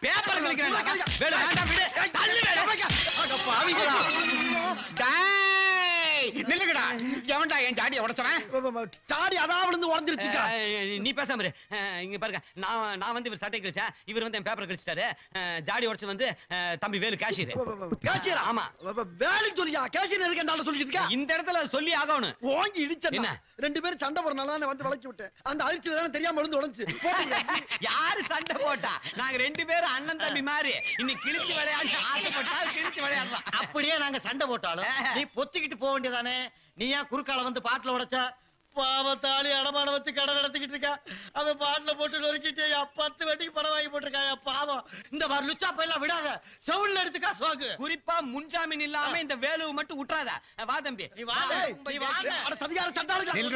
Paper டேய் நில்லுங்கடா. எவன்டா என் ஜாடியை உடைச்சவன்? தாடி அதான் விழுந்து உடஞ்சிருச்சுக்கா. நீ பேசாம இரு. இங்க பாருங்க. நான் நான் வந்து இவர் சட்டை கிழிச்சேன். இவர் வந்து என் பேப்பர் கிழிச்சிட்டாரு. ஜாடி உடைச்சு வந்து தம்பி வேலு கேஷியர். கேசியரா ஆமா. வேலைக்கு சொல்லியா? கேசியர் எதுக்கு என்னால சொல்லிட்டு இருக்கா? இந்த இடத்துல சொல்லி ஆகணும். ஓங்கி இடிச்சேன் என்ன? ரெண்டு பேரும் சண்டை போறனால நான் வந்து வளைச்சு விட்டேன். அந்த அதிர்ச்சியில தானே தெரியாம விழுந்து உடஞ்சு. யாரு சண்டை போட்டா? நாங்க ரெண்டு பேரும் அண்ணன் தம்பி மாதிரி இன்னைக்கு கிழிச்சு விளையாடி ஆசைப்பட்டா கிழிச்சு விளையாடலாம். அப்படியே நாங்க சண்டை போட்டாலும் நீ பொத்திக்கிட்டு போக வேண்டியதானே நீ ஏன் குறுக்கால வந்து பாட்டுல உடைச்சா? பாவத்தாளி அடமான வச்சு கடை நடத்திக்கிட்டு இருக்கா. அவன் பாட்டுல போட்டு நொறுக்கிட்டு என் பத்து வட்டிக்கு பணம் வாங்கி போட்டிருக்கான் என் பாவம். இந்த மாதிரி லுச்சா பையெல்லாம் விடாத. செவுல்ல எடுத்துக்கா சோக்கு. குறிப்பா முன்ஜாமீன் இல்லாம இந்த வேலுவை மட்டும் விட்டுறாத வா தம்பி. நீ வா.